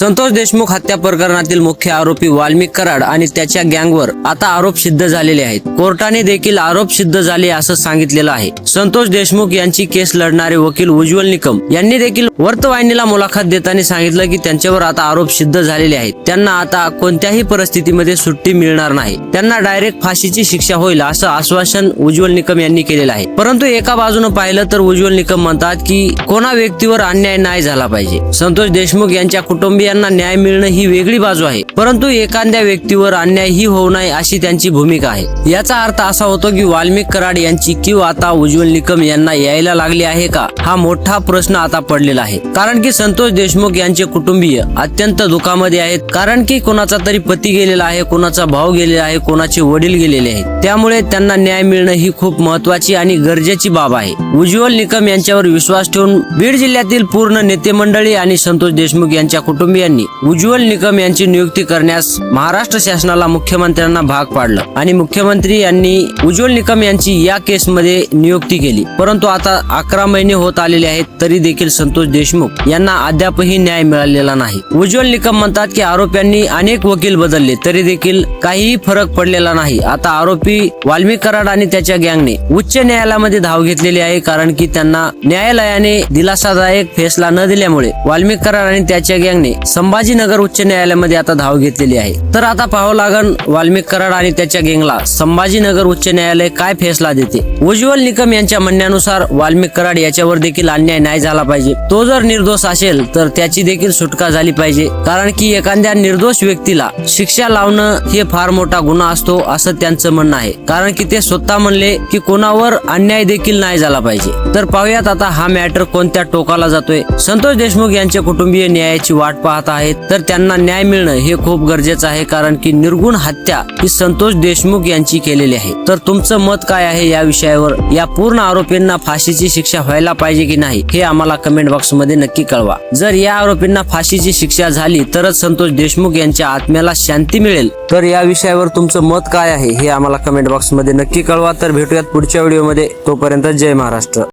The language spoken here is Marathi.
संतोष देशमुख हत्या प्रकरणातील मुख्य आरोपी वाल्मिक कराड आणि त्याच्या गँगवर आता आरोप सिद्ध झालेले आहेत. कोर्टाने देखील आरोप सिद्ध झाले असं सांगितलेलं आहे. संतोष देशमुख यांची केस लढणारे वकील उज्ज्वल निकम यांनी देखील वर्तवाहिनीला मुलाखत देताना सांगितलं की त्यांच्यावर आता आरोप सिद्ध झालेले आहेत. त्यांना आता कोणत्याही परिस्थितीमध्ये सुट्टी मिळणार नाही. त्यांना डायरेक्ट फाशीची शिक्षा होईल असं आश्वासन उज्ज्वल निकम यांनी केलेलं आहे. परंतु एका बाजूने पाहिलं तर उज्ज्वल निकम म्हणतात की कोणा व्यक्तीवर अन्याय नाही झाला पाहिजे. संतोष देशमुख यांच्या कुटुंबीय यांना न्याय मिळणं ही वेगळी बाजू आहे. परंतु एखाद्या व्यक्तीवर अन्याय ही होऊ नये अशी त्यांची भूमिका आहे. याचा अर्थ असा होतो की वाल्मिक कराड यांची किंवा आता उज्ज्वल निकम यांना यायला लागली आहे का? हा मोठा प्रश्न आता पडलेला आहे. कारण की संतोष देशमुख यांचे कुटुंबीय अत्यंत दुःखामध्ये आहेत. कारण की कोणाचा तरी पती गेलेला आहे कोणाचा भाऊ गेलेला आहे कोणाचे वडील गेलेले आहेत. त्यामुळे त्यांना न्याय मिळणं ही खूप महत्वाची आणि गरजेची बाब आहे. उज्ज्वल निकम यांच्यावर विश्वास ठेवून बीड जिल्ह्यातील पूर्ण नेते मंडळी आणि संतोष देशमुख यांच्या यांनी उज्ज्वल निकम यांची नियुक्ती करण्यास महाराष्ट्र शासनाला मुख्यमंत्र्यांना भाग पाडलं. आणि मुख्यमंत्री यांनी उज्ज्वल निकम यांची या केसमध्ये नियुक्ती केली. परंतु आता अकरा महिने होत आलेले आहेत तरी देखील संतोष देशमुख यांना अद्यापही न्याय मिळालेला नाही. उज्ज्वल निकम म्हणतात की आरोप्यांनी अनेक वकील बदलले तरी देखील काहीही फरक पडलेला नाही. आता आरोपी वाल्मी कराड आणि त्याच्या गँगने उच्च न्यायालयामध्ये धाव घेतलेली आहे कारण की त्यांना न्यायालयाने दिलासादायक फैसला न दिल्यामुळे वाल्मिक कराड आणि त्याच्या गँगने संभाजीनगर उच्च न्यायालयामध्ये आता धाव घेतलेली आहे. तर आता पाहावं लागण वाल्मिक कराड आणि त्याच्या गँगला. संभाजीनगर उच्च न्यायालय काय फैसला देते? उज्ज्वल निकम यांच्या म्हणण्यानुसार वाल्मिक कराड याच्यावर देखील अन्याय नाही झाला पाहिजे. तो जर निर्दोष असेल तर त्याची देखील सुटका झाली पाहिजे. कारण की एखाद्या निर्दोष व्यक्तीला शिक्षा लावणं हे फार मोठा गुन्हा असतो असं त्यांचं म्हणणं आहे. कारण की ते स्वतः म्हणले की कोणावर अन्याय देखील नाही झाला पाहिजे. तर पाहूयात आता हा मॅटर कोणत्या टोकाला जातोय. संतोष देशमुख यांचे कुटुंबीय न्यायाची वाट पाहत आहेत तर त्यांना न्याय मिळणं हे खूप गरजेचं आहे कारण की निर्गुण हत्या ही संतोष देशमुख यांची केलेली आहे. तर तुमचं मत काय आहे या विषयावर? या पूर्ण आरोपींना फाशीची शिक्षा व्हायला पाहिजे की नाही हे आम्हाला कमेंट बॉक्समध्ये नक्की कळवा. जर या आरोपींना फाशीची शिक्षा झाली तरच संतोष देशमुख यांच्या आत्म्याला शांती मिळेल. तर या विषयावर तुमचं मत काय आहे हे आम्हाला कमेंट बॉक्समध्ये नक्की कळवा. तर भेटूयात पुढच्या व्हिडिओमध्ये तोपर्यंत जय महाराष्ट्र.